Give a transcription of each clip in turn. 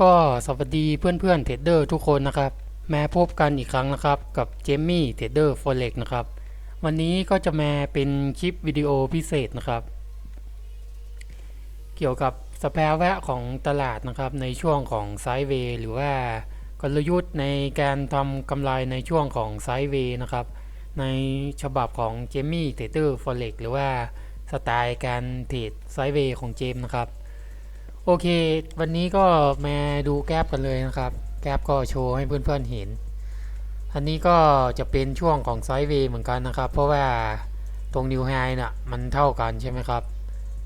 ก็สวัสดีเพื่อนๆเทรดเดอร์ทุกคนนะครับ มาพบกันอีกครั้งนะครับ กับเจมมี่เทรดเดอร์ฟอเร็กนะครับ วันนี้ก็จะมาเป็นคลิปวิดีโอพิเศษนะครับ เกี่ยวกับสภาวะของตลาดนะครับในช่วงของไซด์เวย์หรือว่ากลยุทธ์ในการทำกำไรในช่วงของไซด์เวย์นะครับ ในฉบับของเจมมี่เทรดเดอร์ฟอเร็กหรือว่าสไตล์การเทรดไซด์เวย์ของเจมนะครับ โอเค วันนี้ก็มาดูแกลบกันเลยนะครับ แกลบก็โชว์ให้เพื่อนๆเห็น อันนี้ก็จะเป็นช่วงของไซด์เวย์เหมือนกันนะครับ เพราะว่าตรงนิวไฮน่ะมันเท่ากันใช่ไหมครับ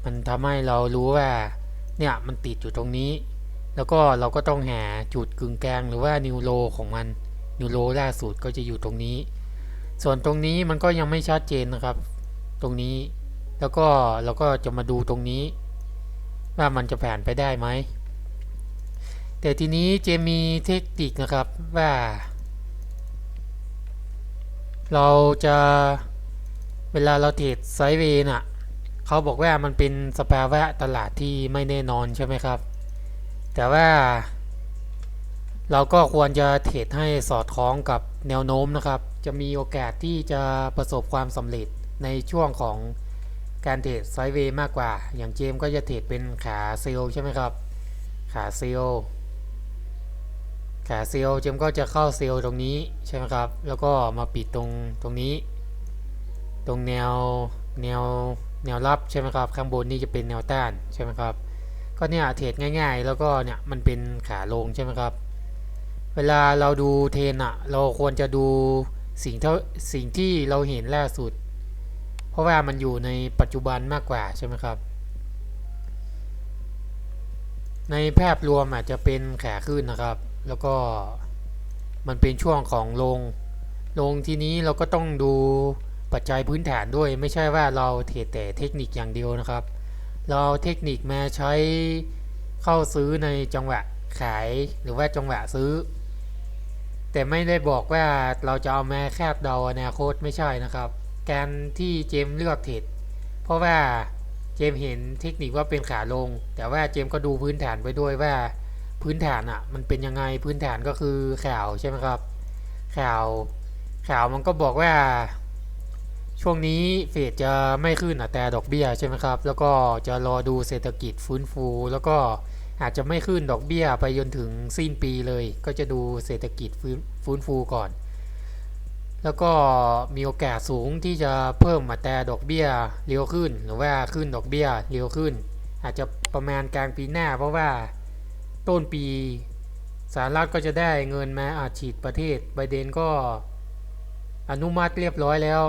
มันทำให้เรารู้ว่าเนี่ยมันติดอยู่ตรงนี้ แล้วก็เราก็ต้องหาจุดกึ่งกลางหรือว่านิวโลของมัน นิวโลล่าสุดก็จะอยู่ตรงนี้ ส่วนตรงนี้มันก็ยังไม่ชัดเจนนะครับ ตรงนี้ แล้วก็เราก็จะมาดูตรงนี้ ว่ามันจะผ่านไปได้ไหม แต่ทีนี้เจมีเทคนิคนะครับว่า เราจะเวลาเราเทรดไซด์เวย์น่ะเขาบอกว่ามันเป็นสภาวะตลาดที่ไม่แน่นอนใช่ไหมครับ แต่ว่าเราก็ควรจะเทรดให้สอดคล้องกับแนวโน้มนะครับ จะมีโอกาสที่จะประสบความสำเร็จในช่วงของ การเทรดไซด์เวย์มากกว่า อย่างเจมก็จะเทรดเป็นขาเซลใช่ไหมครับ ขาเซลขาเซลเจมก็จะเข้าเซลตรงนี้ใช่ไหมครับ แล้วก็มาปิดตรงตรงนี้ ตรงแนวแนวแนวรับใช่ไหมครับ ข้างบนนี่จะเป็นแนวต้านใช่ไหมครับ ก็เนี่ยเทรดง่าย ๆ แล้วก็เนี่ยมันเป็นขาลงใช่ไหมครับ เวลาเราดูเทรนอะเราควรจะดูสิ่งเท่าสิ่งที่เราเห็นล่าสุด ราะว่ามันอยู่ในปัจจุบันมากกว่าใช่ไหมครับ ในภาพรวมอาจจะเป็นขาขึ้นนะครับ แล้วก็มันเป็นช่วงของลง ลงทีนี้เราก็ต้องดูปัจจัยพื้นฐานด้วย ไม่ใช่ว่าเราเทรดแต่เทคนิคอย่างเดียวนะครับ เราเทคนิคมาใช้เข้าซื้อในจังหวะขายหรือว่าจังหวะซื้อ แต่ไม่ได้บอกว่าเราจะเอามาคาดเดาอนาคตไม่ใช่นะครับ การที่เจมเลือกเทรดเพราะว่าเจมเห็นเทคนิคว่าเป็นขาลง แต่ว่าเจมก็ดูพื้นฐานไปด้วยว่าพื้นฐานอะมันเป็นยังไงพื้นฐานก็คือข่าวใช่ไหมครับ ข่าวข่าวมันก็บอกว่า ช่วงนี้เฟดจะไม่ขึ้นอัตราดอกเบี้ยใช่ไหมครับ แล้วก็จะรอดูเศรษฐกิจฟื้นฟู แล้วก็อาจจะไม่ขึ้นดอกเบี้ยไปจนถึงสิ้นปีเลย ก็จะดูเศรษฐกิจฟื้นฟูก่อน แล้วก็มีโอกาสสูงที่จะเพิ่มอัตราดอกเบี้ยเร็วขึ้น หรือว่าขึ้นดอกเบี้ยเร็วขึ้น อาจจะประมาณกลางปีหน้า เพราะว่าต้นปีสหรัฐก็จะได้เงินมาอาจฉีดประเทศไบเดนก็อนุมัติเรียบร้อยแล้ว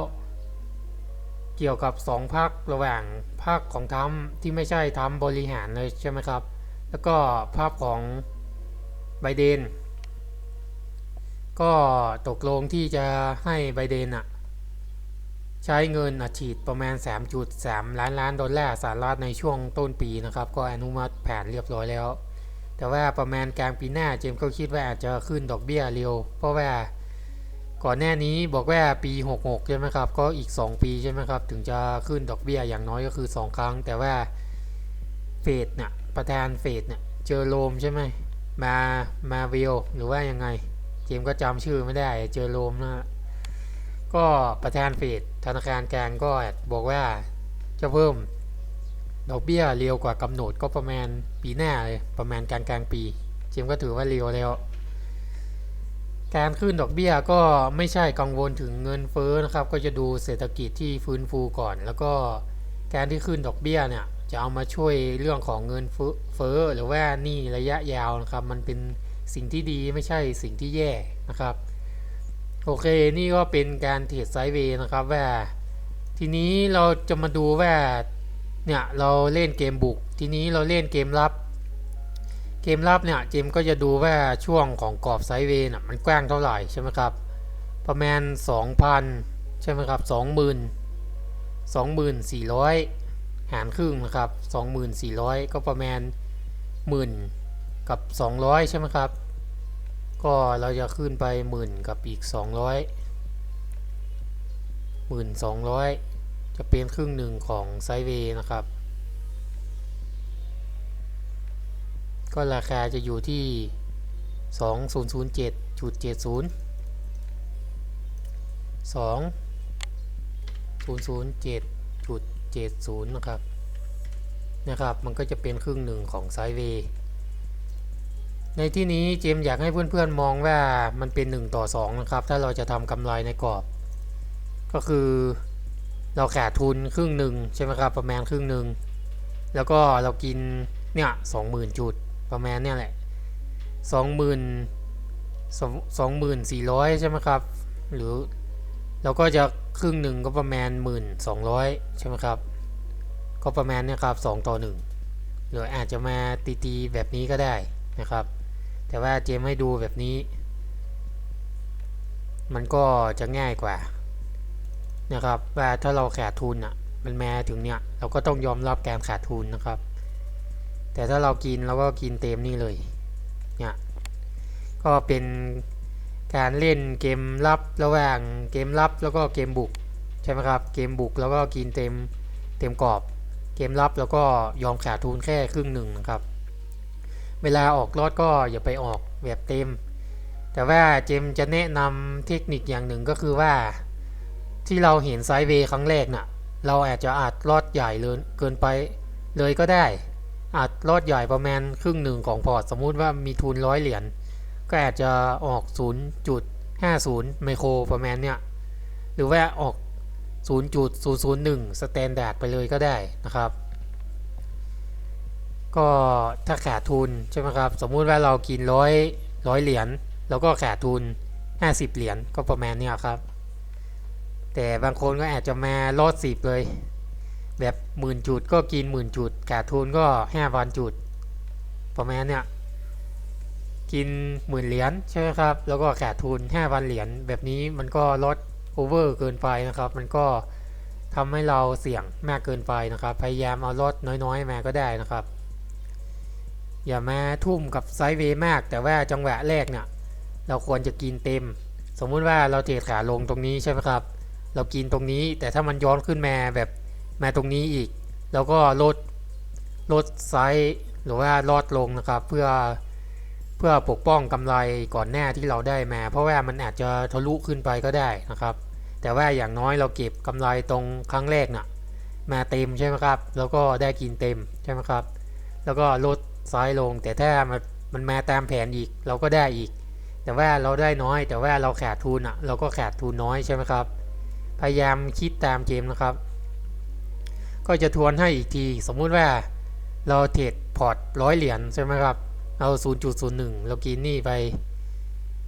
เกี่ยวกับสองพักระหว่างภาคของทรัมที่ไม่ใช่ทรัมบริหารเลยใช่ไหมครับ แล้วก็ภาพของไบเดน ก็ตกลงที่จะให้ไบเดนอะใช้เงินอัดฉีดประมาณ 3.3 ล้านล้านดอลลาร์สหรัฐในช่วงต้นปีนะครับ ก็อนุมัติแผนเรียบร้อยแล้ว แต่ว่าประมาณกลางปีหน้าเจมส์ก็คิดว่าอาจจะขึ้นดอกเบี้ยเร็ว เพราะว่าก่อนหน้านี้บอกว่าปี 66 ใช่ไหมครับ ก็อีก 2 ปีใช่ไหมครับ ถึงจะขึ้นดอกเบี้ยอย่างน้อยก็คือ 2 ครั้ง แต่ว่าเฟดเนี่ยประธานเฟดเนี่ยเจอโรมใช่ไหมมามาวิลหรือว่ายังไง เจมก็จำชื่อไม่ได้ เจอโรมนะ ก็ประธานเฟดธนาคารกลางก็บอกว่าจะเพิ่มดอกเบี้ยเร็วกว่ากำหนดก็ประมาณปีหน้าเลยประมาณกลางกลางปี เจมก็ถือว่าเร็วแล้ว การขึ้นดอกเบี้ยก็ไม่ใช่กังวลถึงเงินเฟ้อนะครับ ก็จะดูเศรษฐกิจที่ฟื้นฟูก่อน แล้วก็การที่ขึ้นดอกเบี้ยเนี่ยจะเอามาช่วยเรื่องของเงินเฟ้อหรือว่านี้ระยะยาวนะครับ มันเป็น สิ่งที่ดีไม่ใช่สิ่งที่แย่นะครับ โอเคนี่ก็เป็นการเทรดไซด์เวย์นะครับว่าทีนี้เราจะมาดูว่าเนี่ยเราเล่นเกมบุก ทีนี้เราเล่นเกมรับ เกมรับเนี่ยเจมก็จะดูว่าช่วงของกรอบไซด์เวย์น่ะมันกว้างเท่าไหร่ใช่ไหมครับประมาณ 2,000 ใช่ไหมครับ 20,000 24,000 หารครึ่งนะครับ 24,000 ก็ประมาณหมื่น กับ 200 ใช่ไหมครับ ก็เราจะขึ้นไปหมื่นกับอีก 200หมื่นสองร้อยจะเป็นครึ่งหนึ่งของไซด์เวย์นะครับ ก็ราคาจะอยู่ที่สองศูนย์ศูนย์เจ็ดจุดเจ็ดศูนย์สองศูนย์ศูนย์เจ็ดจุดเจ็ดศูนย์นะครับนะครับ มันก็จะเป็นครึ่งหนึ่งของไซด์เวย์ ในที่นี้เจมอยากให้เพื่อนๆมองว่ามันเป็น 1 ต่อ 2 นะครับ ถ้าเราจะทำกำไรในกรอบ ก็คือเราขาดทุนครึ่งหนึ่งใช่ไหมครับ ประมาณครึ่งหนึ่งแล้วก็เรากินเนี่ยสองหมื่นจุดประมาณเนี่ยแหละสองหมื่นสองหมื่นสี่ร้อยใช่ไหมครับ หรือเราก็จะครึ่งหนึ่งก็ประมาณหมื่นสองร้อยใช่ไหมครับ ก็ประมาณเนี่ยครับสองต่อหนึ่งหรืออาจจะมาตีๆแบบนี้ก็ได้นะครับ แต่ว่าเจมให้ดูแบบนี้ มันก็จะง่ายกว่า นะครับว่าถ้าเราขาดทุนอะ มันแม้ถึงเนี่ยเราก็ต้องยอมรับการขาดทุนนะครับ แต่ถ้าเรากินเราก็กินเต็มนี่เลย เนี่ย ก็เป็นการเล่นเกมรับระหว่างเกมรับแล้วก็เกมบุกใช่ไหมครับ เกมบุกแล้วก็กินเต็มเต็มกรอบ เกมรับแล้วก็ยอมขาดทุนแค่ครึ่งหนึ่งนะครับ เวลาออกรอดก็อย่าไปออกแบบเต็ม แต่ว่าเจมจะแนะนำเทคนิคอย่างหนึ่งก็คือว่า ที่เราเห็นไซด์เวย์ครั้งแรกน่ะ เราอาจจะอาจรอดใหญ่เลยเกินไปเลยก็ได้อาจรอดใหญ่ประมาณครึ่งหนึ่งของพอร์ต สมมุติว่ามีทุนร้อยเหรียญก็อาจจะออก 0.50 ไมโครประมาณเนี้ยหรือว่าออก 0.001 สแตนดาร์ดไปเลยก็ได้นะครับ ก็ถ้าขาดทุนใช่ไหมครับ สมมุติว่าเรากินร้อยร้อยเหรียญแล้วก็ขาดทุน 50 เหรียญก็ประมาณนี้ครับ แต่บางคนก็อาจจะมาลดสิบเลย แบบหมื่นจุดก็กินหมื่นจุดขาดทุนก็ห้าพันจุด ประมาณเนี้ยกินหมื่นเหรียญใช่ไหมครับ แล้วก็ขาดทุนห้าพันเหรียญแบบนี้มันก็ลดโอเวอร์เกินไปนะครับ มันก็ทำให้เราเสี่ยงมากเกินไปนะครับ พยายามเอาลดน้อยๆมาก็ได้นะครับ อย่ามาทุ่มกับไซด์เวย์มาก แต่ว่าจังหวะแรกเนี่ยเราควรจะกินเต็ม สมมุติว่าเราเทรดขาลงตรงนี้ใช่ไหมครับ เรากินตรงนี้แต่ถ้ามันย้อนขึ้นมาแบบมาตรงนี้อีก เราก็ลดลดไซส์หรือว่าลดลงนะครับ เพื่อเพื่อปกป้องกำไรก่อนหน้าที่เราได้มา เพราะว่ามันอาจจะทะลุขึ้นไปก็ได้นะครับ แต่ว่าอย่างน้อยเราเก็บกำไรตรงครั้งแรกน่ะมาเต็มใช่ไหมครับ แล้วก็ได้กินเต็มใช่ไหมครับ แล้วก็ลด ไซส์ลง แต่ถ้ามันมันมาตามแผนอีกเราก็ได้อีก แต่ว่าเราได้น้อย แต่ว่าเราขาดทุนอะเราก็ขาดทุนน้อยใช่ไหมครับ พยายามคิดตามเกมนะครับ ก็จะทวนให้อีกที สมมุติว่าเราเทรดพอร์ตร้อยเหรียญใช่ไหมครับเอา 0.01 เรากินนี่ไป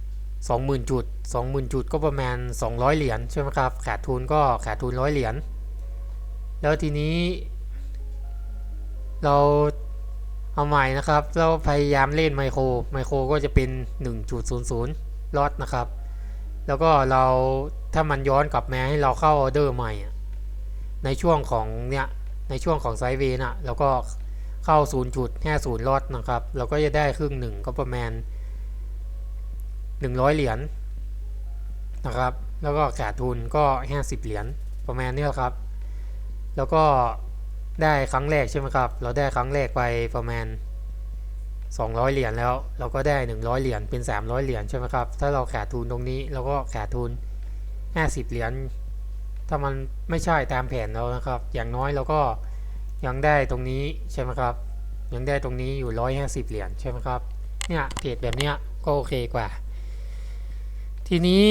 20,000 จุด 20,000 จุดก็ประมาณ 200 เหรียญใช่ไหมครับ ขาดทุนก็ขาดทุนร้อยเหรียญ แล้วทีนี้ เรา เอาใหม่นะครับเราพยายามเล่นไมโครไมโครก็จะเป็น 1.00ลอตนะครับ แล้วก็เราถ้ามันย้อนกลับมาให้เราเข้าออเดอร์ใหม่ ในช่วงของเนี้ยในช่วงของไซด์เวย์นะเราก็เข้า 0.50ลอตนะครับ เราก็จะได้ครึ่งหนึ่งก็ประมาณ 100 เหรียญนะครับ แล้วก็ขาดทุนก็ 50 เหรียญประมาณนี้ครับ แล้วก็ ได้ครั้งแรกใช่ไหมครับ เราได้ครั้งแรกไปประมาณ 200 เหรียญแล้ว เราก็ได้ 100 เหรียญเป็น 300 เหรียญใช่ไหมครับ ถ้าเราขาดทุนตรงนี้เราก็ขาดทุน 50 เหรียญ ถ้ามันไม่ใช่ตามแผนเรานะครับ อย่างน้อยเราก็ยังได้ตรงนี้ใช่ไหมครับ ยังได้ตรงนี้อยู่ 150 เหรียญใช่ไหมครับ เนี่ยเทรดแบบเนี้ยก็โอเคกว่า ทีนี้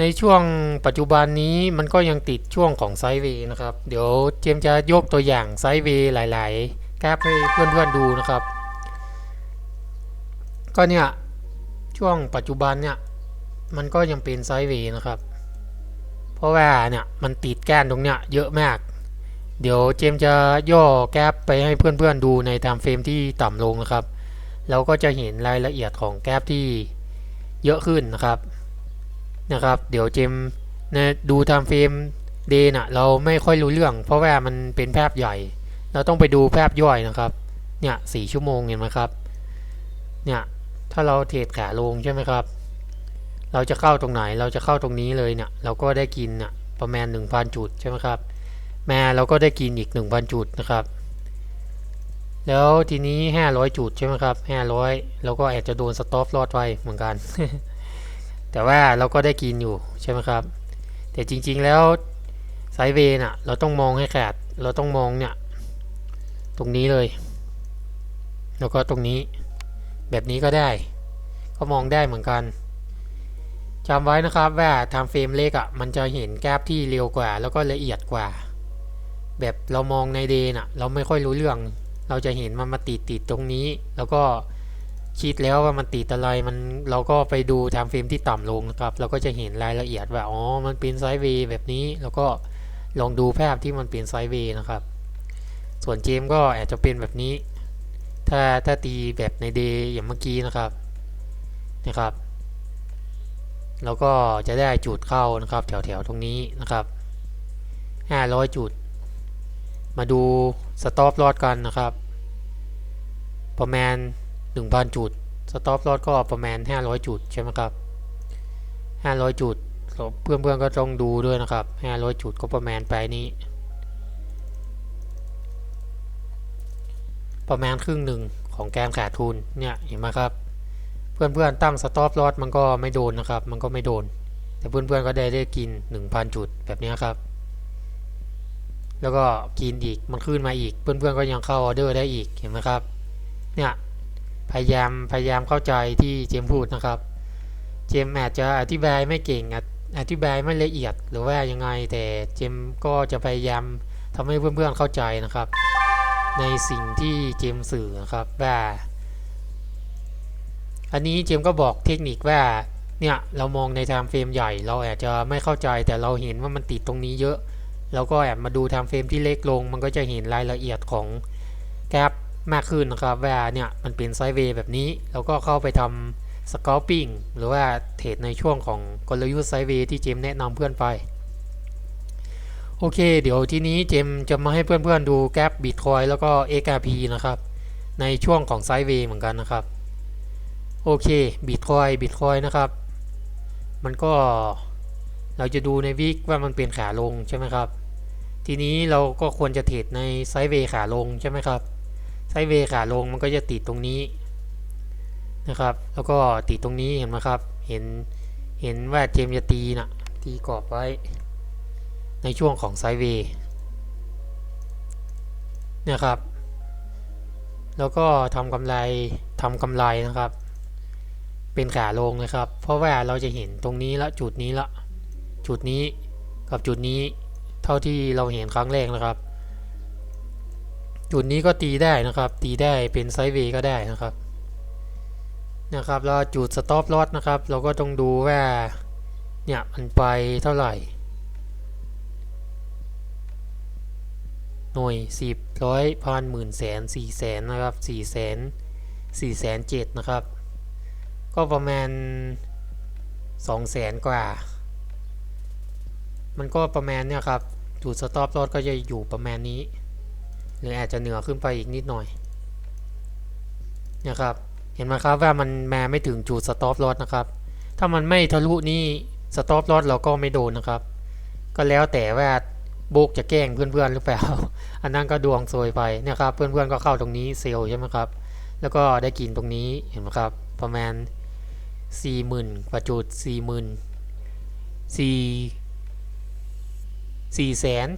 ในช่วงปัจจุบันนี้มันก็ยังติดช่วงของไซด์เวย์นะครับ เดี๋ยวเจมจะยกตัวอย่างไซด์เวย์หลาย ๆ แกราฟให้เพื่อน ๆ ดูนะครับ ก็เนี่ย ช่วงปัจจุบันเนี่ย มันก็ยังเป็นไซด์เวย์นะครับ เพราะว่าเนี่ย มันติดแกนตรงเนี้ยเยอะมาก เดี๋ยวเจมจะย่อแกราฟไปให้เพื่อน ๆ ดูในไทม์เฟรมที่ต่ำลงนะครับแล้วก็จะเห็นรายละเอียดของแกราฟที่เยอะขึ้นนะครับ นะครับ เดี๋ยวเจมนะดูทม์เฟรมเดย์น่ะเราไม่ค่อยรู้เรื่อง เพราะว่ามันเป็นภาพใหญ่ เราต้องไปดูภาพย่อยนะครับเนี่ยสี่ชั่วโมงเห็นไหมครับเนี่ยถ้าเราเทรดขาลงใช่ไหมครับ เราจะเข้าตรงไหนเราจะเข้าตรงนี้เลยเนี่ยเราก็ได้กินเนี่ยประมาณ 1,000 จุดใช่ไหมครับแม่เราก็ได้กินอีก 1,000 จุดนะครับ แล้วทีนี้ 500 จุดใช่ไหมครับ500 แล้วก็อาจจะโดนสต็อปลอดไว้เหมือนกัน แต่ว่าเราก็ได้กินอยู่ใช่ไหมครับ แต่จริงๆแล้วไซเวน่ะเราต้องมองให้ขาดเราต้องมองเนี่ยตรงนี้เลย แล้วก็ตรงนี้แบบนี้ก็ได้ ก็มองได้เหมือนกันจำไว้นะครับว่าทำเฟรมเล็กอะ่ะมันจะเห็นกราฟที่เร็วกว่า แล้วก็ละเอียดกว่า แบบเรามองในเดย์น่ะเราไม่ค่อยรู้เรื่อง เราจะเห็นมันมาติดติดตรงนี้ แล้วก็ คิดแล้วว่ามันติดอะไรมันเราก็ไปดูทำเฟรมที่ต่ำลงนะครับ เราก็จะเห็นรายละเอียดว่าอ๋อมันเป็นไซด์เวย์แบบนี้แล้วก็ลองดูภาพที่มันเป็นไซด์เวย์นะครับ ส่วนเจมก็อาจจะเป็นแบบนี้ ถ้าถ้าตีแบบในเดย์อย่างเมื่อกี้นะครับนะครับแล้วก็จะได้จุดเข้านะครับ แถวแถวๆตรงนี้นะครับ 500 จุด มาดูสต็อปลอดกันนะครับ ประมาณ 1,000 จุด สต็อปลอดก็ประมาณ 500 จุดใช่ไหมครับ 500 จุดเพื่อนเพื่อนๆก็ต้องดูด้วยนะครับ 500 จุดก็ประมาณไปนี้ ประมาณครึ่งหนึ่งของแการขาดทุนเนี่ยเห็นไหมครับ เพื่อนๆตั้งสต็อปลอดมันก็ไม่โดนนะครับ มันก็ไม่โดน แต่เพื่อนๆก็ได้ได้กิน 1,000 จุดแบบนี้ครับแล้วก็กินอีกมันขึ้นมาอีก เพื่อนๆก็ยังเข้าออเดอร์ได้อีกเห็นไหมครับ เนี่ย พยายามพยายามเข้าใจที่เจมพูดนะครับ เจมอาจจะอธิบายไม่เก่งอธิบายไม่ละเอียดหรือว่ายังไงแต่เจมก็จะพยายามทำให้เพื่อนๆเข้าใจนะครับ ในสิ่งที่เจมสื่อนะครับว่าอันนี้เจมก็บอกเทคนิคว่าเนี่ยเรามองในไทม์เฟรมใหญ่ เราอาจจะไม่เข้าใจแต่เราเห็นว่ามันติดตรงนี้เยอะเราก็แอบมาดูไทม์เฟรมที่เล็กลง มันก็จะเห็นรายละเอียดของกราฟ มากขึ้นนะครับว่าเนี่ยมันเป็นไซด์เวย์แบบนี้เราก็เข้าไปทำสกอปปิ้งหรือว่าเทรดในช่วงของกลยุทธ์ไซด์เวย์ที่เจมแนะนำเพื่อนไป โอเค เดี๋ยวทีนี้เจมจะมาให้เพื่อนๆดูแกราฟบิตคอยแล้วก็ XRP นะครับ ในช่วงของไซด์เวย์เหมือนกันนะครับ โอเคบิตคอยบิตคอยนะครับ มันก็เราจะดูในวิกว่ามันเป็นขาลงใช่ไหมครับ ทีนี้เราก็ควรจะเทรดในไซด์เวย์ขาลงใช่ไหมครับ ไซด์เวย์ขาลงมันก็จะติดตรงนี้นะครับ แล้วก็ติดตรงนี้เห็นไหมครับ เห็นเห็นว่าเจมส์จะตีนะตีกรอบไว้ในช่วงของไซด์เวย์นะครับ แล้วก็ทำกำไรทำกำไรนะครับ เป็นขาลงนะครับ เพราะว่าเราจะเห็นตรงนี้ละจุดนี้ละจุดนี้กับจุดนี้เท่าที่เราเห็นครั้งแรกนะครับ จุดนี้ก็ตีได้นะครับ ตีได้เป็นไซด์เวย์ก็ได้นะครับ นะครับแล้วจุดสต็อปลอสนะครับ เราก็ต้องดูว่าเนี่ยมันไปเท่าไหร่ หน่วยสิบร้อยพันหมื่นแสนสี่แสนนะครับสี่แสนสี่แสนเจ็ดนะครับ ก็ประมาณสองแสนกว่า มันก็ประมาณเนี่ยครับ จุดสต็อปลอสก็จะอยู่ประมาณนี้ หรืออาจจะเหนือขึ้นไปอีกนิดหน่อยนะครับ เห็นไหมครับว่ามันแมาไม่ถึงจุดสต็อปลอสนะครับ ถ้ามันไม่ทะลุนี่สต็อปลอสเราก็ไม่โดนนะครับ ก็แล้วแต่ว่าโบกจะแกล้งเพื่อนๆหรือเปล่า อันนั้นก็ดวงโซยไปนี่ยครับ เพื่อนๆก็เข้าตรงนี้เซลใช่ไหมครับ แล้วก็ได้กินตรงนี้เห็นไหมครับ ประมาณสี่หมื่นกว่าจุดสี่หมื่นสี่สี่แสน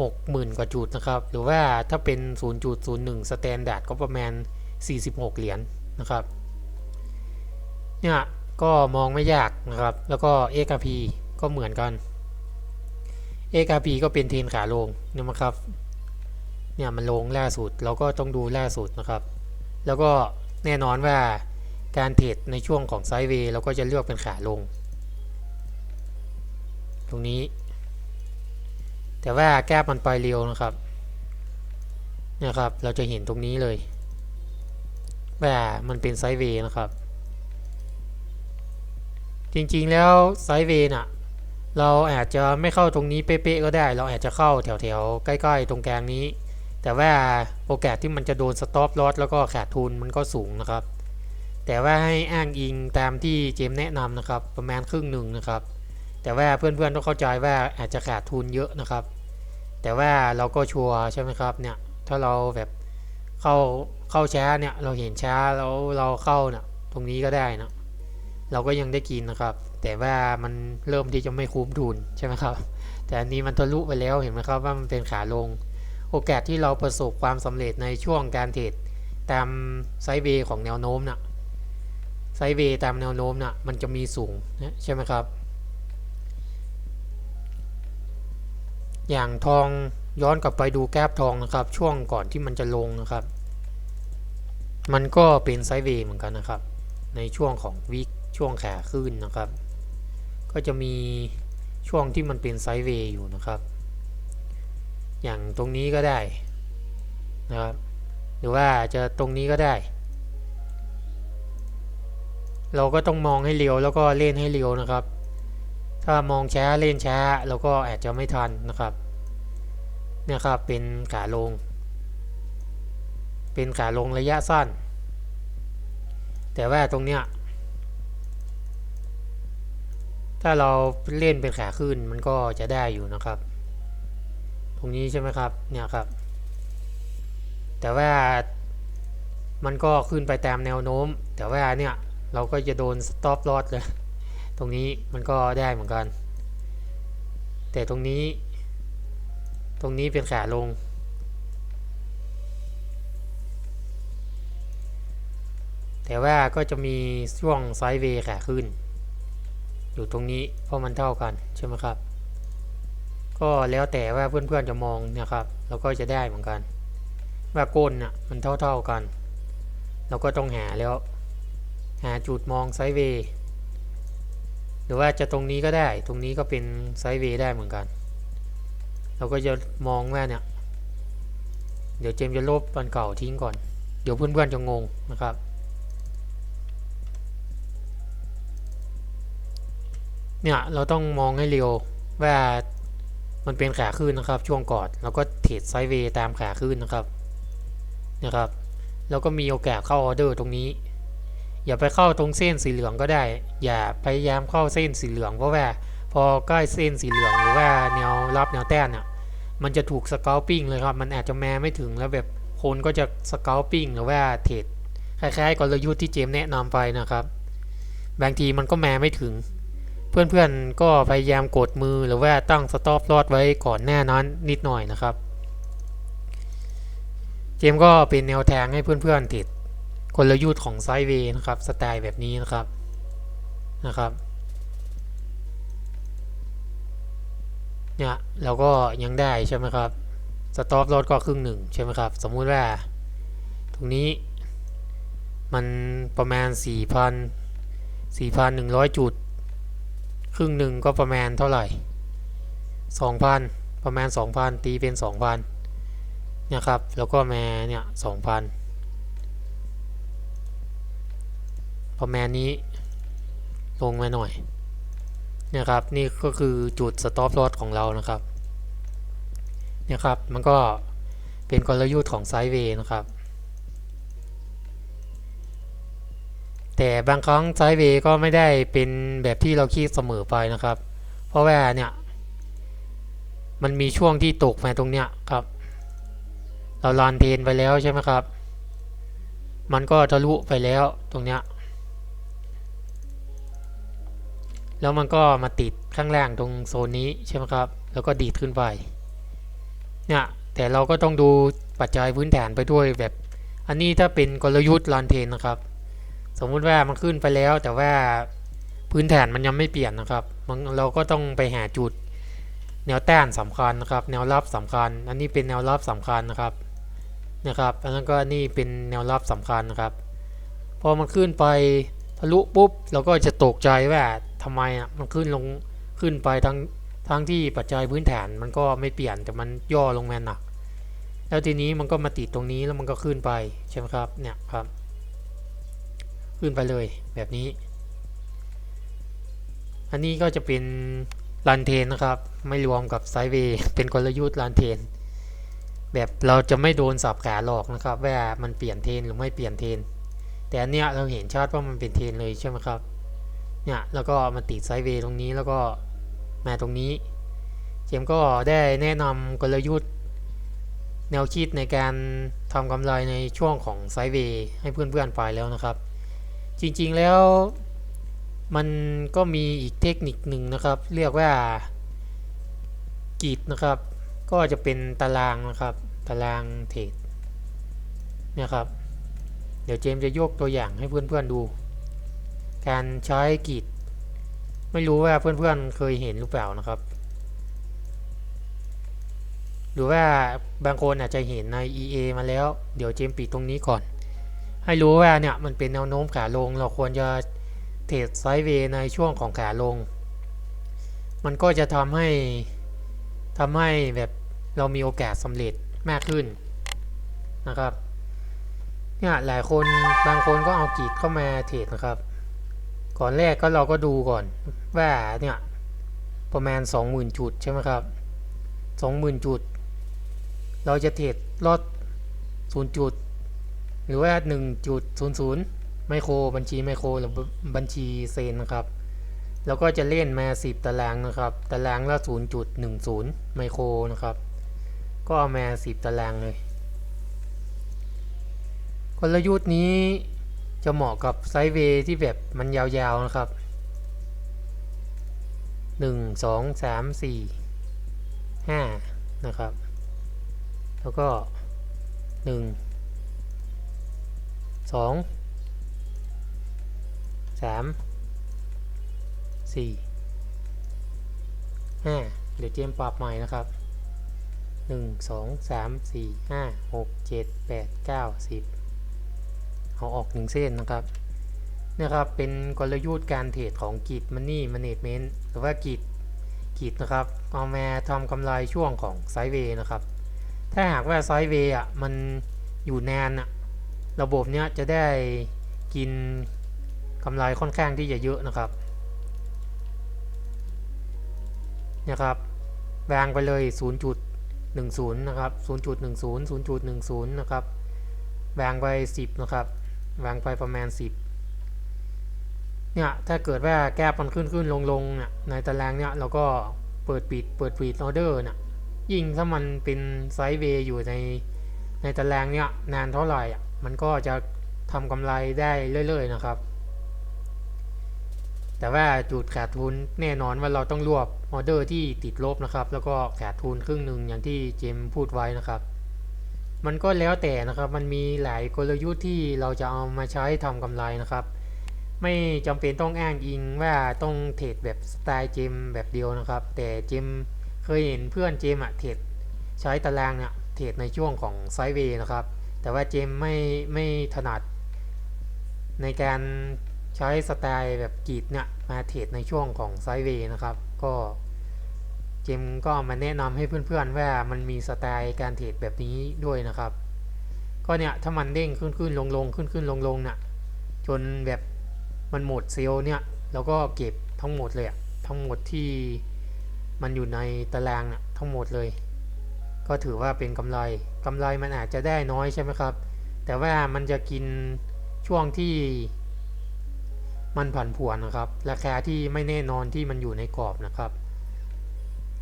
หกหมื่นกว่าจุดนะครับ หรือว่าถ้าเป็น 0.01สแตนดาร์ดก็ประมาณ 46 เหรียญนนะครับ เนี่ย ก็มองไม่ยากนะครับ แล้วก็ XRP ก็เหมือนกัน XRP ก็เป็นเทนขาลงเนี่ยนะครับ เนี่ยมันลงล่าสุด เราก็ต้องดูล่าสุดนะครับ แล้วก็แน่นอนว่าการเทรดในช่วงของไซด์เวย์เราก็จะเลือกเป็นขาลง ตรงนี้ แต่ว่าแก้มันไปเร็วนะครับเนี่ยครับ เราจะเห็นตรงนี้เลยว่ามันเป็นไซด์เวย์นะครับ จริงๆแล้วไซด์เวย์น่ะเราอาจจะไม่เข้าตรงนี้เป๊ะๆก็ได้ เราอาจจะเข้าแถวๆใกล้ๆตรงกลางนี้ แต่ว่าโอกาสที่มันจะโดนสต็อปลอสแล้วก็ขาดทุนมันก็สูงนะครับ แต่ว่าให้อ้างอิงตามที่เจมแนะนำนะครับ ประมาณครึ่งหนึ่งนะครับ แต่ว่าเพื่อนๆต้องเข้าใจว่าอาจจะขาดทุนเยอะนะครับ แต่ว่าเราก็ชัวร์ใช่ไหมครับเนี่ยถ้าเราแบบเข้าเข้าช้าเนี่ยเราเห็นช้าแล้วเราเข้าเนี่ยตรงนี้ก็ได้นะเราก็ยังได้กินนะครับ แต่ว่ามันเริ่มที่จะไม่คุ้มทุนใช่ไหมครับ แต่อันนี้มันทะลุไปแล้วเห็นไหมครับว่ามันเป็นขาลง โอกาสที่เราประสบความสำเร็จในช่วงการเทรดตามไซเวย์ของแนวโน้มนะไซเวย์ตามแนวโน้มนะมันจะมีสูงนะใช่ไหมครับ อย่างทองย้อนกลับไปดูแกราฟทองนะครับ ช่วงก่อนที่มันจะลงนะครับ มันก็เป็นไซด์เวย์เหมือนกันนะครับ ในช่วงของวิกช่วงขาขึ้นนะครับ ก็จะมีช่วงที่มันเป็นไซด์เวย์อยู่นะครับ อย่างตรงนี้ก็ได้นะครับ หรือว่าจะตรงนี้ก็ได้ เราก็ต้องมองให้เร็วแล้วก็เล่นให้เร็วนะครับ ถ้ามองช้าเล่นช้าเราก็อาจจะไม่ทันนะครับเนี่ยครับเป็นขาลง เป็นขาลงระยะสั้น แต่ว่าตรงเนี้ยถ้าเราเล่นเป็นขาขึ้นมันก็จะได้อยู่นะครับ ตรงนี้ใช่ไหมครับเนี่ยครับ แต่ว่ามันก็ขึ้นไปตามแนวโน้ม แต่ว่าเนี่ยเราก็จะโดนสต็อปลอสเลย ตรงนี้มันก็ได้เหมือนกัน แต่ตรงนี้ ตรงนี้เป็นขาลง แต่ว่าก็จะมีช่วงไซด์เวย์ขาขึ้น อยู่ตรงนี้เพราะมันเท่ากันใช่ไหมครับ ก็แล้วแต่ว่าเพื่อนๆจะมองนะครับ เราก็จะได้เหมือนกัน ว่าก้นน่ะมันเท่าๆกัน เราก็ต้องหาแล้ว หาจุดมองไซด์เวย์ รือว่าจะตรงนี้ก็ได้ ตรงนี้ก็เป็นไซด์เวย์ได้เหมือนกัน เราก็จะมองว่าเนี่ย เดี๋ยวเจมจะลบอันเก่าทิ้งก่อน เดี๋ยวเพื่อนๆจะงงนะครับ เนี่ยเราต้องมองให้เร็วว่ามันเป็นขาขึ้นนะครับ ช่วงกอนแล้วก็เทรดไซด์เวย์ตามขาขึ้นนะครับนะครับ แล้วก็มีโอกาสเข้าออเดอร์ตรงนี้ อย่าไปเข้าตรงเส้นสีเหลืองก็ได้ อย่าพยายามเข้าเส้นสีเหลืองเพราะว่าพอใกล้เส้นสีเหลืองหรือว่าแนวรับแนวแต้นอะมันจะถูกสก a ลปิ้งเลยครับ มันอาจจะแม้ไม่ถึงแล้วแบบคนก็จะสก a ลปิ้งหรือว่าเทรดคล้ายๆกลยุทธ์ที่เจมแนะนำไปนะครับ บางทีมันก็แม้ไม่ถึง เพื่อนๆก็พยายามกดมือหรือว่าตั้งสต็อปลอดไว้ก่อนหน้านั้นนิดหน่อยนะครับ เจมก็เป็นแนวทางให้เพื่อนๆติด ลลยุทธ์ของไซเวนะครับ สไตล์แบบนี้นะครับนะครับเนี่ยเราก็ยังได้ใช่ไหมครับสต็อปรถก็ครึ่งหนึ่งใช่ไหมครับ สมมุติว่า ตรงนี้มันประมาณ 4,000 4,100 จุด ครึ่งหนึ่งก็ประมาณเท่าไหร่ 2,000 ประมาณ 2,000 ตีเป็น 2,000นะครับ แล้วก็มาเนี่ย 2,000 พันประมาณนี้ลงมาหน่อยนะครับนี่ก็คือจุด stop loss ของเรานะครับเนี่ยครับมันก็เป็นกลยุทธ์ของไซด์เวย์นะครับ แต่บางครั้งไซด์เวย์ก็ไม่ได้เป็นแบบที่เราคิดเสมอไปนะครับ เพราะว่าเนี่ยมันมีช่วงที่ตกมาตรงเนี้ยครับ เราลานเทนไปแล้วใช่ไหมครับ มันก็ทะลุไปแล้วตรงเนี้ย แล้วมันก็มาติดข้างล่างตรงโซนนี้ใช่ไหมครับ แล้วก็ดีดขึ้นไป เนี่ย แต่เราก็ต้องดูปัจจัยพื้นฐานไปด้วยแบบ อันนี้ถ้าเป็นกลยุทธ์ลานเทนนะครับ สมมุติว่ามันขึ้นไปแล้วแต่ว่าพื้นฐานมันยังไม่เปลี่ยนนะครับ มันเราก็ต้องไปหาจุดแนวต้านสำคัญนะครับ แนวรับสำคัญ อันนี้เป็นแนวรับสำคัญนะครับ นะครับ อันนั้นก็นี่เป็นแนวรับสำคัญนะครับ พอมันขึ้นไปทะลุปุ๊บเราก็จะตกใจว่า ทำไมอะมันขึ้นลงขึ้นไปทั้งทั้งที่ปัจจัยพื้นฐานมันก็ไม่เปลี่ยนแต่มันย่อลงมาหนัก แล้วทีนี้มันก็มาติดตรงนี้แล้วมันก็ขึ้นไปใช่ไหมครับเนี่ยครับ ขึ้นไปเลยแบบนี้ อันนี้ก็จะเป็นลันเทนนะครับ ไม่รวมกับไซเวย์เป็นกลยุทธ์ลันเทน แบบเราจะไม่โดนสับขาหลอกนะครับว่ามันเปลี่ยนเทนหรือไม่เปลี่ยนเทน แต่อันเนี้ยเราเห็นชัดว่ามันเป็นเทนเลยใช่ไหมครับ เนี่ยแล้วก็มาติดไซด์เวย์ตรงนี้แล้วก็มาตรงนี้ เจมก็ได้แนะนำกลยุทธ์ แนวคิดในการทำกำไรในช่วงของไซด์เวย์ให้เพื่อนๆไปแล้วนะครับ จริงๆแล้วมันก็มีอีกเทคนิคหนึ่งนะครับ เรียกว่ากีดนะครับ ก็จะเป็นตารางนะครับ ตารางเทรดเนี่ยครับ เดี๋ยวเจมจะยกตัวอย่างให้เพื่อนๆดู การใช้กีดไม่รู้ว่าเพื่อนๆเคยเห็นหรือเปล่านะครับ หรือว่าบางคนอาจจะเห็นใน EA มาแล้ว เดี๋ยวเจมปิดตรงนี้ก่อน ให้รู้ว่าเนี่ยมันเป็นแนวโน้มขาลง เราควรจะเทรดไซด์เวย์ในช่วงของขาลง มันก็จะทำให้ทำให้แบบเรามีโอกาสสำเร็จมากขึ้นนะครับเนี่ยหลายคนบางคนก็เอากีดเข้ามาเทรดนะครับ ก่อนแรกก็เราก็ดูก่อนว่าเนี่ยประมาณ 20,000 จุดใช่ไหมครับ 20,000 จุด เราจะเทรดลอด0จุด หรือว่า 1.00 ไมโครบัญชีไมโครหรือบัญชีเซนนะครับ แล้วก็จะเล่นมา 10 ตารางนะครับ ตารางละ 0.10 ไมโครนะครับ ก็เอามา 10 ตารางเลยกลยุทธ์นี้ จะเหมาะกับไซด์เวย์ที่แบบมันยาวๆนะครับ 1 2 3 4 5 นะครับ แล้วก็ 1 2 3 4 5เดี๋ยวเจมปรับใหม่นะครับ 1 2 3 4 5 6 7 8 9 10 เอาออกหนึ่งเส้นนะครับนะครับเป็นกลยุทธ์การเทรดของกีดมันนี่มันเนจเมนต์หรือว่ากีดกีดนะครับเอามาทำกำไรช่วงของไซด์เวย์นะครับ ถ้าหากว่าไซด์เวย์อะมันอยู่นานอะระบบเนี้ยจะได้กินกำไรค่อนข้างที่จะเยอะนะครับนะครับวางไปเลย 0.10 นะครับ 0.10 0.10 นะครับวางไป 10 นะครับ วางไปประมาณ 10 เนี่ย ถ้าเกิดว่าแก้มันขึ้นขึ้นลงลงเนี่ยในตารางเนี่ยเราก็เปิดปิดเปิดปิดออเดอร์เนี่ยยิ่งถ้ามันเป็นไซด์เวย์อยู่ในในตารางเนี่ยนานเท่าไหร่มันก็จะทำกำไรได้เรื่อย ๆ นะครับ แต่ว่าจุดขาดทุนแน่นอนว่าเราต้องรวบออเดอร์ที่ติดลบนะครับ แล้วก็ขาดทุนครึ่งหนึ่งอย่างที่เจมพูดไว้นะครับ มันก็แล้วแต่นะครับ มันมีหลายกลยุทธ์ที่เราจะเอามาใช้ทำกำไรนะครับ ไม่จำเป็นต้องอ้างอิงว่าต้องเทรดแบบสไตล์เจมแบบเดียวนะครับ แต่เจมเคยเห็นเพื่อนเจมอะเทรดใช้ตารางเนี่ยเทรดในช่วงของไซด์เวย์นะครับ แต่ว่าเจมไม่ไม่ถนัด ในการใช้สไตล์แบบกรีดเนี่ยมาเทรดในช่วงของไซด์เวย์นะครับ ก็ เจมก็มาแนะนำให้เพื่อนๆว่ามันมีสไตล์การเทรดแบบนี้ด้วยนะครับ ก็เนี่ยถ้ามันเด้งขึ้นขึ้นลงลงขึ้นขึ้นลงลงเนี่ยจนแบบมันหมดเซลล์เนี่ยเราก็เก็บทั้งหมดเลยอะทั้งหมดที่มันอยู่ในตารางน่ะทั้งหมดเลย ก็ถือว่าเป็นกำไรกำไรมันอาจจะได้น้อยใช่ไหมครับ แต่ว่ามันจะกินช่วงที่มันผันผวนนะครับ ราคาที่ไม่แน่นอนที่มันอยู่ในกรอบนะครับ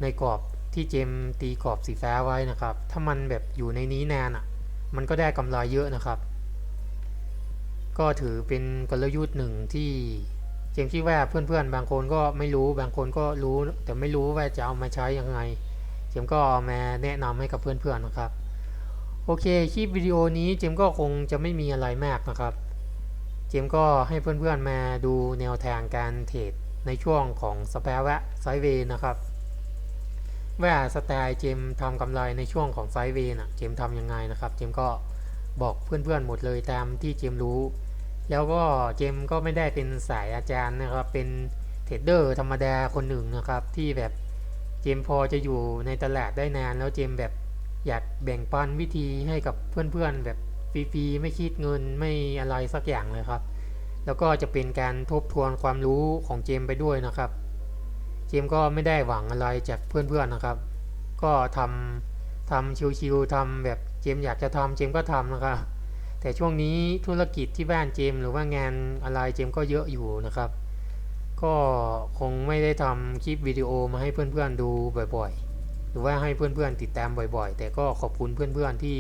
ในกรอบที่เจมตีกรอบสีฟ้าไว้นะครับ ถ้ามันแบบอยู่ในนี้นานอะ มันก็ได้กำไรเยอะนะครับ ก็ถือเป็นกลยุทธ์หนึ่งที่เจมคิดว่าเพื่อนๆ บางคนก็ไม่รู้บางคนก็รู้แต่ไม่รู้ว่าจะเอามาใช้ยังไง เจมก็เอามาแนะนำให้กับเพื่อนๆนะครับ โอเคคลิปวิดีโอนี้เจมก็คงจะไม่มีอะไรมากนะครับ เจมก็ให้เพื่อนๆมาดูแนวทางการเทรดในช่วงของสภาวะไซเวนะครับ ว่าสไตล์เจมทำกำไรในช่วงของไซด์เวย์นะเจมทำยังไงนะครับ เจมก็บอกเพื่อนๆหมดเลยตามที่เจมรู้ แล้วก็เจมก็ไม่ได้เป็นสายอาจารย์นะครับ เป็นเทรดเดอร์ธรรมดาคนหนึ่งนะครับ ที่แบบเจมพอจะอยู่ในตลาดได้นาน แล้วเจมแบบอยากแบ่งปันวิธีให้กับเพื่อนๆแบบฟรีๆไม่คิดเงินไม่อะไรสักอย่างเลยครับ แล้วก็จะเป็นการทบทวนความรู้ของเจมไปด้วยนะครับ เจมก็ไม่ได้หวังอะไรจากเพื่อนๆนะครับ ก็ทำทำชิวๆทำแบบเจมอยากจะทำเจมก็ทำนะครับ แต่ช่วงนี้ธุรกิจที่บ้านเจมหรือว่างานอะไรเจมก็เยอะอยู่นะครับ ก็คงไม่ได้ทำคลิปวิดีโอมาให้เพื่อนๆดูบ่อยๆ หรือว่าให้เพื่อนๆติดตามบ่อยๆ แต่ก็ขอบคุณเพื่อนๆที่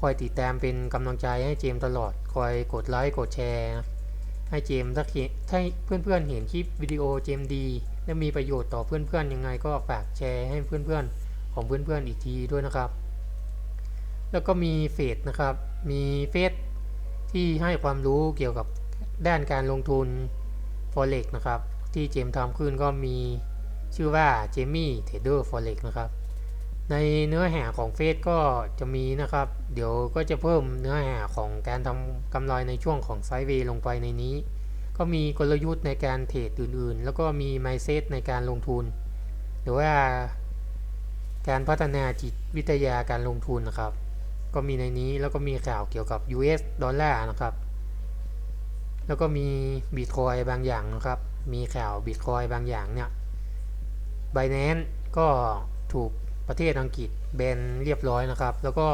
คอยติดตามเป็นกำลังใจให้เจมตลอด คอยกดไลค์กดแชร์ให้เจมถ้าเห็นถ้าเพื่อนๆเห็นคลิปวิดีโอเจมดี และมีประโยชน์ต่อเพื่อนๆยังไงก็ฝากแชร์ให้เพื่อนๆของเพื่อนๆอีกทีด้วยนะครับ แล้วก็มีเฟซนะครับ มีเฟซที่ให้ความรู้เกี่ยวกับด้านการลงทุน Forex นะครับ ที่เจมส์ทำขึ้นก็มีชื่อว่าเจมี่เทเดอร์ Forex นะครับ ในเนื้อหาของเฟซก็จะมีนะครับ เดี๋ยวก็จะเพิ่มเนื้อหาของการทำกำไรในช่วงของไซด์เวย์ลงไปในนี้ ก็มีกลยุทธ์ในการเทรดอื่นๆ แล้วก็มี mindset ในการลงทุน หรือว่าการพัฒนาจิตวิทยาการลงทุนนะครับ ก็มีในนี้แล้วก็มีข่าวเกี่ยวกับ US ดอลลาร์นะครับ แล้วก็มีบิตคอยบางอย่างนะครับ มีข่าวบิตคอยบางอย่างเนี่ย b i n a n c e ก็ถูกประเทศอังกฤษแบนเรียบร้อยนะครับ แล้วก็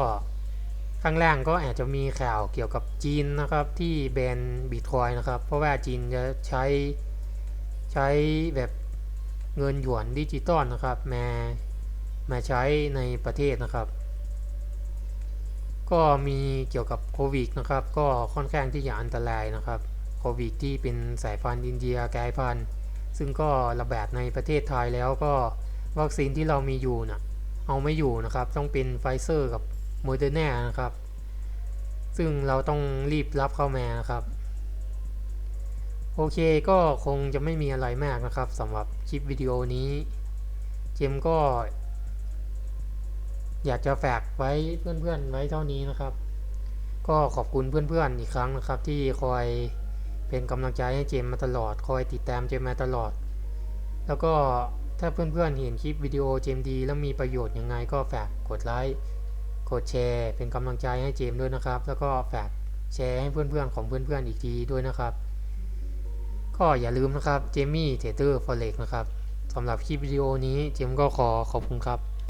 ข้างล่างก็อาจจะมีข่าวเกี่ยวกับจีนนะครับที่แบนบิตคอยนะครับ เพราะว่าจีนจะใช้ใช้แบบเงินหยวนดิจิตอลนะครับมามาใช้ในประเทศนะครับ ก็มีเกี่ยวกับโควิดนะครับ ก็ค่อนข้างที่จะอันตรายนะครับโควิดที่เป็นสายพันธุ์อินเดียกลายพันธุ์ซึ่งก็ระบาดในประเทศไทยแล้วก็วัคซีนที่เรามีอยู่น่ะเอาไม่อยู่นะครับ ต้องเป็นไฟเซอร์กับ โมเดอร์นานะครับ ซึ่งเราต้องรีบรับเข้ามานะครับ โอเคก็คงจะไม่มีอะไรมากนะครับสำหรับคลิปวิดีโอนี้เจมก็ อยากจะฝากไว้เพื่อนๆไว้เท่านี้นะครับ ก็ขอบคุณเพื่อนๆอีกครั้งนะครับ ที่คอยเป็นกำลังใจให้เจมมาตลอด คอยติดตามเจมมาตลอด แล้วก็ถ้าเพื่อนๆเห็นคลิปวิดีโอเจมดี แล้วมีประโยชน์ยังไงก็ฝากกดไลค์ กดแชร์เป็นกำลังใจให้เจมด้วยนะครับ แล้วก็ฝากแชร์ให้เพื่อนๆของเพื่อนๆอีกทีด้วยนะครับ ก็อย่าลืมนะครับเจมี่เทเตอร์ฟอเร็กนะครับสำหรับคลิปวิดีโอนี้เจมก็ขอขอบคุณครับ